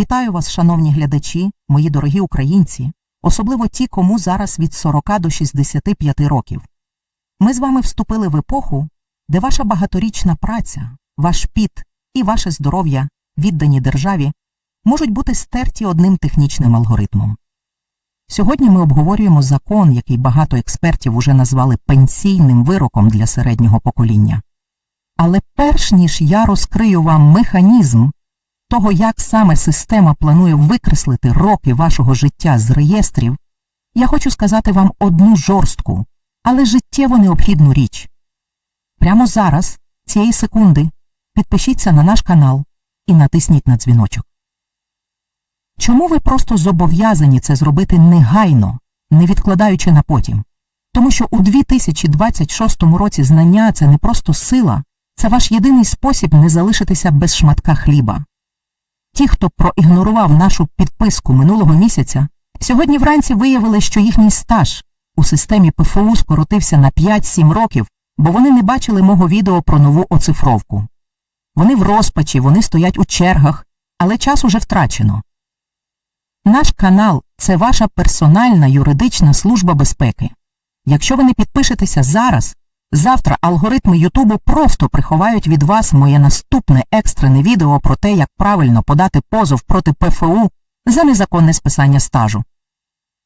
Вітаю вас, шановні глядачі, мої дорогі українці, особливо ті, кому зараз від 40 до 65 років. Ми з вами вступили в епоху, де ваша багаторічна праця, ваш піт і ваше здоров'я, віддані державі, можуть бути стерті одним технічним алгоритмом. Сьогодні ми обговорюємо закон, який багато експертів уже назвали пенсійним вироком для середнього покоління. Але перш ніж я розкрию вам механізм того, як саме система планує викреслити роки вашого життя з реєстрів, я хочу сказати вам одну жорстку, але життєво необхідну річ. Прямо зараз, цієї секунди, підпишіться на наш канал і натисніть на дзвіночок. Чому ви просто зобов'язані це зробити негайно, не відкладаючи на потім? Тому що у 2026 році знання це не просто сила, це ваш єдиний спосіб не залишитися без шматка хліба. Ті, хто проігнорував нашу підписку минулого місяця, сьогодні вранці виявили, що їхній стаж у системі ПФУ скоротився на 5-7 років, бо вони не бачили мого відео про нову оцифровку. Вони в розпачі, вони стоять у чергах, але час уже втрачено. Наш канал це ваша персональна юридична служба безпеки. Якщо ви не підпишетеся зараз, завтра алгоритми Ютубу просто приховають від вас моє наступне екстрене відео про те, як правильно подати позов проти ПФУ за незаконне списання стажу.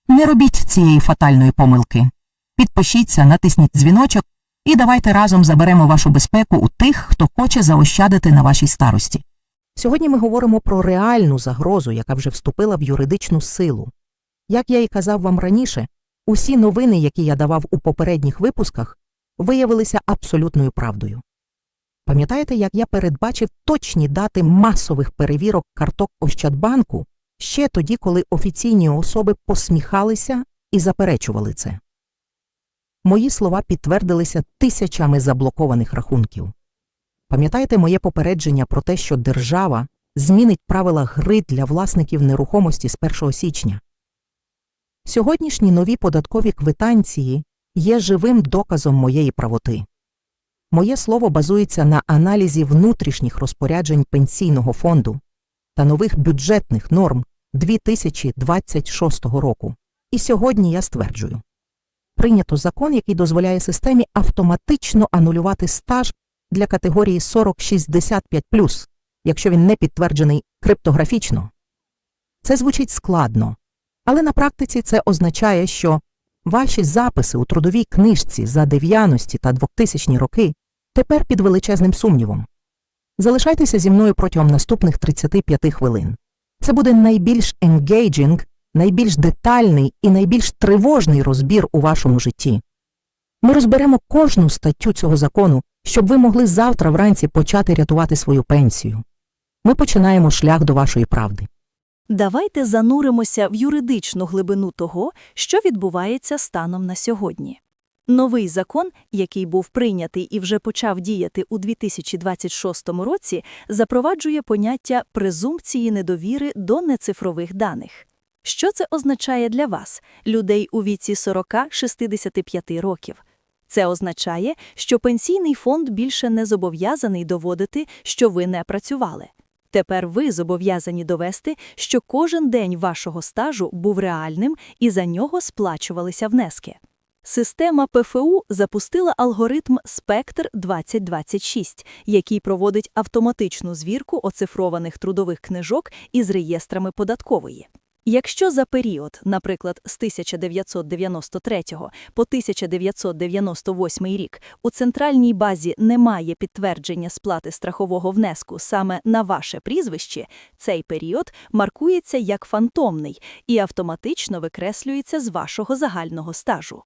Не робіть цієї фатальної помилки. Підпишіться, натисніть дзвіночок і давайте разом заберемо вашу безпеку у тих, хто хоче заощадити на вашій старості. Сьогодні ми говоримо про реальну загрозу, яка вже вступила в юридичну силу. Як я і казав вам раніше, усі новини, які я давав у попередніх випусках, виявилися абсолютною правдою. Пам'ятаєте, як я передбачив точні дати масових перевірок карток Ощадбанку ще тоді, коли офіційні особи посміхалися і заперечували це? Мої слова підтвердилися тисячами заблокованих рахунків. Пам'ятаєте моє попередження про те, що держава змінить правила гри для власників нерухомості з 1 січня? Сьогоднішні нові податкові квитанції є живим доказом моєї правоти. Моє слово базується на аналізі внутрішніх розпоряджень пенсійного фонду та нових бюджетних норм 2026 року. І сьогодні я стверджую прийнято закон, який дозволяє системі автоматично анулювати стаж для категорії 40-65+, якщо він не підтверджений криптографічно. Це звучить складно, але на практиці це означає, що ваші записи у трудовій книжці за 90-ті та 2000-ні роки тепер під величезним сумнівом. Залишайтеся зі мною протягом наступних 35 хвилин. Це буде найбільш engaging, найбільш детальний і найбільш тривожний розбір у вашому житті. Ми розберемо кожну статтю цього закону, щоб ви могли завтра вранці почати рятувати свою пенсію. Ми починаємо шлях до вашої правди. Давайте зануримося в юридичну глибину того, що відбувається станом на сьогодні. Новий закон, який був прийнятий і вже почав діяти у 2026 році, запроваджує поняття презумпції недовіри до нецифрових даних. Що це означає для вас, людей у віці 40-65 років? Це означає, що пенсійний фонд більше не зобов'язаний доводити, що ви не працювали. Тепер ви зобов'язані довести, що кожен день вашого стажу був реальним і за нього сплачувалися внески. Система ПФУ запустила алгоритм Спектр 2026, який проводить автоматичну звірку оцифрованих трудових книжок із реєстрами податкової. Якщо за період, наприклад, з 1993 по 1998 рік у центральній базі немає підтвердження сплати страхового внеску саме на ваше прізвище, цей період маркується як фантомний і автоматично викреслюється з вашого загального стажу.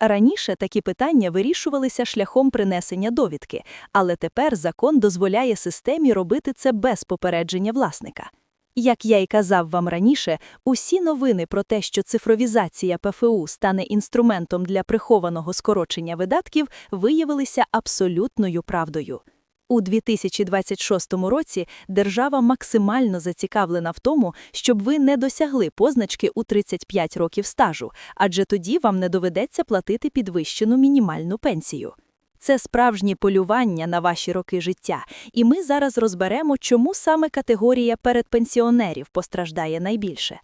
Раніше такі питання вирішувалися шляхом принесення довідки, але тепер закон дозволяє системі робити це без попередження власника. Як я й казав вам раніше, усі новини про те, що цифровізація ПФУ стане інструментом для прихованого скорочення видатків, виявилися абсолютною правдою. У 2026 році держава максимально зацікавлена в тому, щоб ви не досягли позначки у 35 років стажу, адже тоді вам не доведеться платити підвищену мінімальну пенсію. Це справжнє полювання на ваші роки життя, і ми зараз розберемо, чому саме категорія передпенсіонерів постраждає найбільше.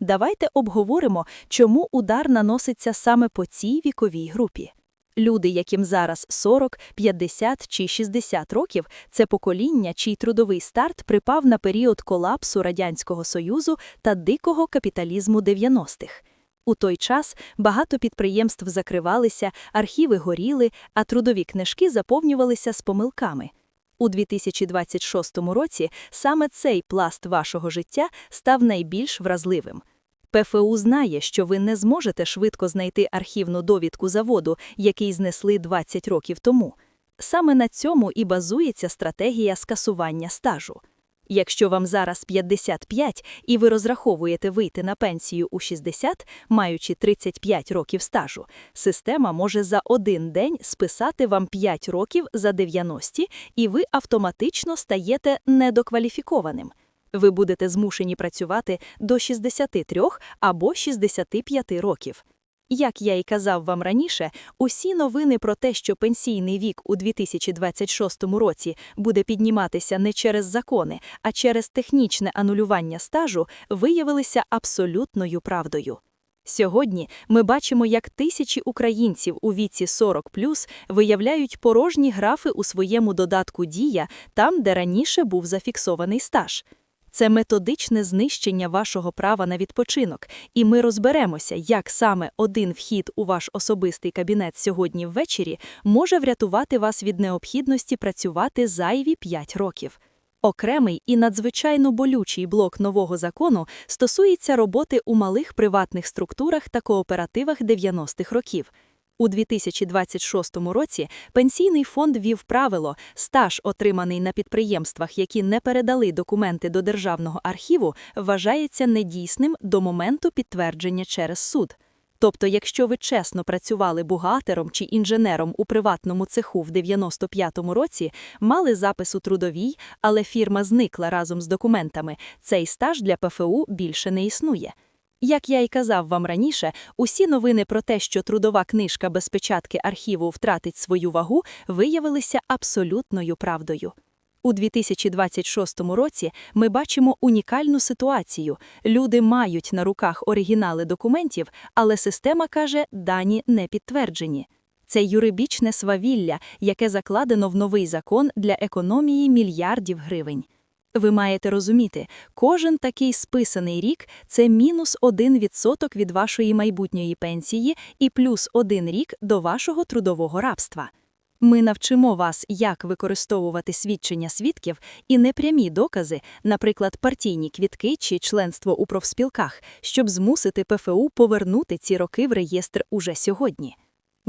Давайте обговоримо, чому удар наноситься саме по цій віковій групі. Люди, яким зараз 40, 50 чи 60 років, це покоління, чий трудовий старт припав на період колапсу Радянського Союзу та дикого капіталізму 90-х. У той час багато підприємств закривалися, архіви горіли, а трудові книжки заповнювалися з помилками. У 2026 році саме цей пласт вашого життя став найбільш вразливим. ПФУ знає, що ви не зможете швидко знайти архівну довідку заводу, який знесли 20 років тому. Саме на цьому і базується стратегія скасування стажу. Якщо вам зараз 55 і ви розраховуєте вийти на пенсію у 60, маючи 35 років стажу, система може за один день списати вам 5 років за 90, і ви автоматично стаєте недокваліфікованим. Ви будете змушені працювати до 63 або 65 років. Як я і казав вам раніше, усі новини про те, що пенсійний вік у 2026 році буде підніматися не через закони, а через технічне анулювання стажу, виявилися абсолютною правдою. Сьогодні ми бачимо, як тисячі українців у віці 40+, виявляють порожні графи у своєму додатку «Дія» там, де раніше був зафіксований стаж. Це методичне знищення вашого права на відпочинок, і ми розберемося, як саме один вхід у ваш особистий кабінет сьогодні ввечері може врятувати вас від необхідності працювати зайві 5 років. Окремий і надзвичайно болючий блок нового закону стосується роботи у малих приватних структурах та кооперативах 90-х років. У 2026 році пенсійний фонд вів правило «стаж, отриманий на підприємствах, які не передали документи до Державного архіву, вважається недійсним до моменту підтвердження через суд». Тобто, якщо ви чесно працювали бухгалтером чи інженером у приватному цеху в 95-му році, мали запис у трудовій, але фірма зникла разом з документами, цей стаж для ПФУ більше не існує. Як я й казав вам раніше, усі новини про те, що трудова книжка без печатки архіву втратить свою вагу, виявилися абсолютною правдою. У 2026 році ми бачимо унікальну ситуацію. Люди мають на руках оригінали документів, але система каже, дані не підтверджені. Це юридичне свавілля, яке закладено в новий закон для економії мільярдів гривень. Ви маєте розуміти, кожен такий списаний рік – це мінус 1% від вашої майбутньої пенсії і плюс один рік до вашого трудового рабства. Ми навчимо вас, як використовувати свідчення свідків і непрямі докази, наприклад, партійні квітки чи членство у профспілках, щоб змусити ПФУ повернути ці роки в реєстр уже сьогодні.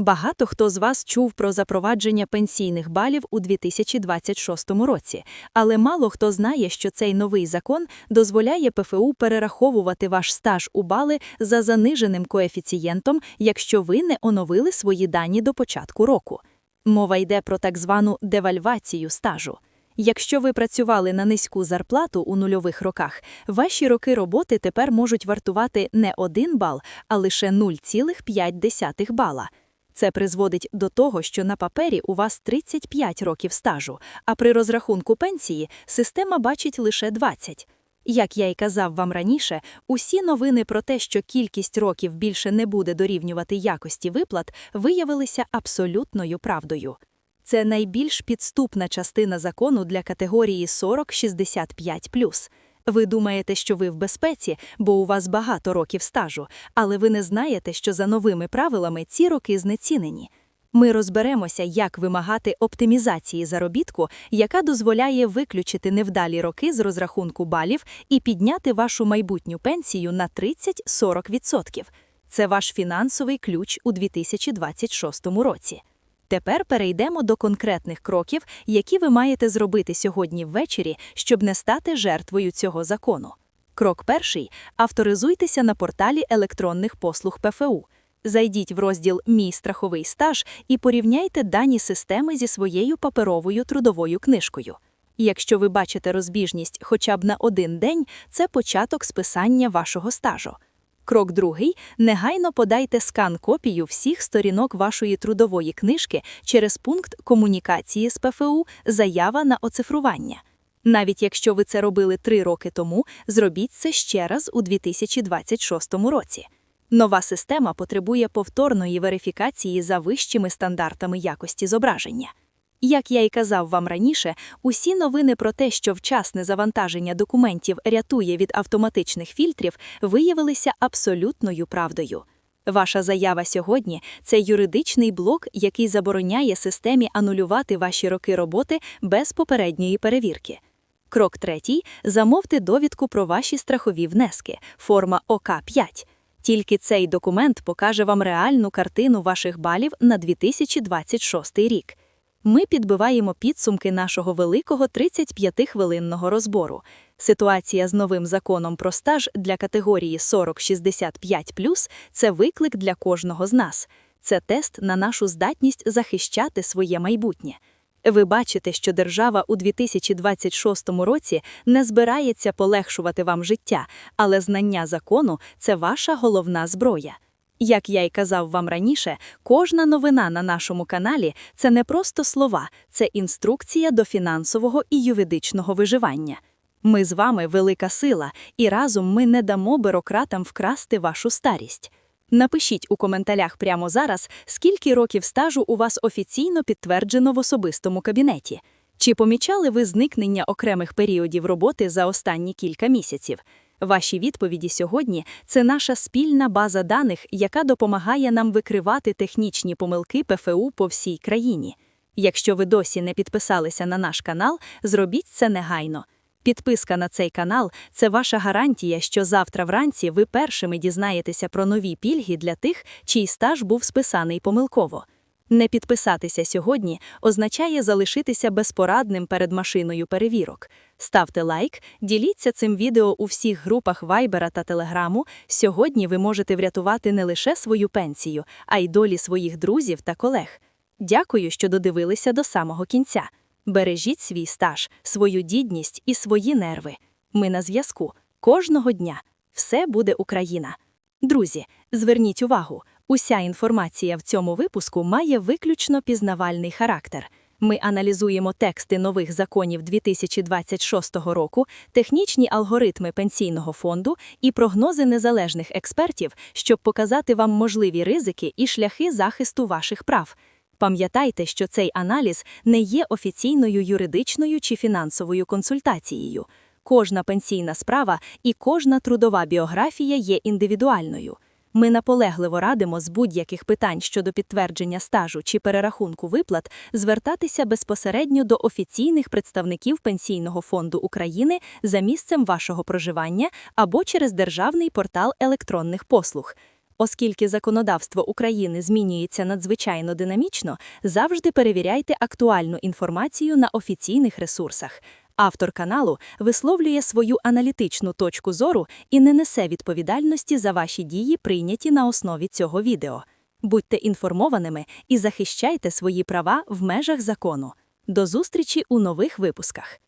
Багато хто з вас чув про запровадження пенсійних балів у 2026 році, але мало хто знає, що цей новий закон дозволяє ПФУ перераховувати ваш стаж у бали за заниженим коефіцієнтом, якщо ви не оновили свої дані до початку року. Мова йде про так звану девальвацію стажу. Якщо ви працювали на низьку зарплату у нульових роках, ваші роки роботи тепер можуть вартувати не 1 бал, а лише 0,5 бала. Це призводить до того, що на папері у вас 35 років стажу, а при розрахунку пенсії система бачить лише 20. Як я й казав вам раніше, усі новини про те, що кількість років більше не буде дорівнювати якості виплат, виявилися абсолютною правдою. Це найбільш підступна частина закону для категорії 40-65+. Ви думаєте, що ви в безпеці, бо у вас багато років стажу, але ви не знаєте, що за новими правилами ці роки знецінені. Ми розберемося, як вимагати оптимізації заробітку, яка дозволяє виключити невдалі роки з розрахунку балів і підняти вашу майбутню пенсію на 30-40%. Це ваш фінансовий ключ у 2026 році. Тепер перейдемо до конкретних кроків, які ви маєте зробити сьогодні ввечері, щоб не стати жертвою цього закону. Крок перший авторизуйтеся на порталі електронних послуг ПФУ. Зайдіть в розділ Мій страховий стаж і порівняйте дані системи зі своєю паперовою трудовою книжкою. Якщо ви бачите розбіжність хоча б на один день, це початок списання вашого стажу. Крок другий – негайно подайте скан-копію всіх сторінок вашої трудової книжки через пункт комунікації з ПФУ «Заява на оцифрування». Навіть якщо ви це робили три роки тому, зробіть це ще раз у 2026 році. Нова система потребує повторної верифікації за вищими стандартами якості зображення. Як я й казав вам раніше, усі новини про те, що вчасне завантаження документів рятує від автоматичних фільтрів, виявилися абсолютною правдою. Ваша заява сьогодні це юридичний блок, який забороняє системі анулювати ваші роки роботи без попередньої перевірки. Крок третій замовте довідку про ваші страхові внески, форма ОК-5. Тільки цей документ покаже вам реальну картину ваших балів на 2026 рік. Ми підбиваємо підсумки нашого великого 35-хвилинного розбору. Ситуація з новим законом про стаж для категорії 40-65+, це виклик для кожного з нас. Це тест на нашу здатність захищати своє майбутнє. Ви бачите, що держава у 2026 році не збирається полегшувати вам життя, але знання закону це ваша головна зброя. Як я й казав вам раніше, кожна новина на нашому каналі це не просто слова, це інструкція до фінансового і юридичного виживання. Ми з вами велика сила, і разом ми не дамо бюрократам вкрасти вашу старість. Напишіть у коментарях прямо зараз, скільки років стажу у вас офіційно підтверджено в особистому кабінеті. Чи помічали ви зникнення окремих періодів роботи за останні кілька місяців? Ваші відповіді сьогодні це наша спільна база даних, яка допомагає нам викривати технічні помилки ПФУ по всій країні. Якщо ви досі не підписалися на наш канал, зробіть це негайно. Підписка на цей канал це ваша гарантія, що завтра вранці ви першими дізнаєтеся про нові пільги для тих, чий стаж був списаний помилково. Не підписатися сьогодні означає залишитися безпорадним перед машиною перевірок. Ставте лайк, діліться цим відео у всіх групах Вайбера та Телеграму. Сьогодні ви можете врятувати не лише свою пенсію, а й долі своїх друзів та колег. Дякую, що додивилися до самого кінця. Бережіть свій стаж, свою дідність і свої нерви. Ми на зв'язку. Кожного дня. Все буде Україна. Друзі, зверніть увагу, уся інформація в цьому випуску має виключно пізнавальний характер. Ми аналізуємо тексти нових законів 2026 року, технічні алгоритми пенсійного фонду і прогнози незалежних експертів, щоб показати вам можливі ризики і шляхи захисту ваших прав. Пам'ятайте, що цей аналіз не є офіційною юридичною чи фінансовою консультацією. Кожна пенсійна справа і кожна трудова біографія є індивідуальною. Ми наполегливо радимо з будь-яких питань щодо підтвердження стажу чи перерахунку виплат звертатися безпосередньо до офіційних представників Пенсійного фонду України за місцем вашого проживання або через державний портал електронних послуг. Оскільки законодавство України змінюється надзвичайно динамічно, завжди перевіряйте актуальну інформацію на офіційних ресурсах. Автор каналу висловлює свою аналітичну точку зору і не несе відповідальності за ваші дії, прийняті на основі цього відео. Будьте інформованими і захищайте свої права в межах закону. До зустрічі у нових випусках.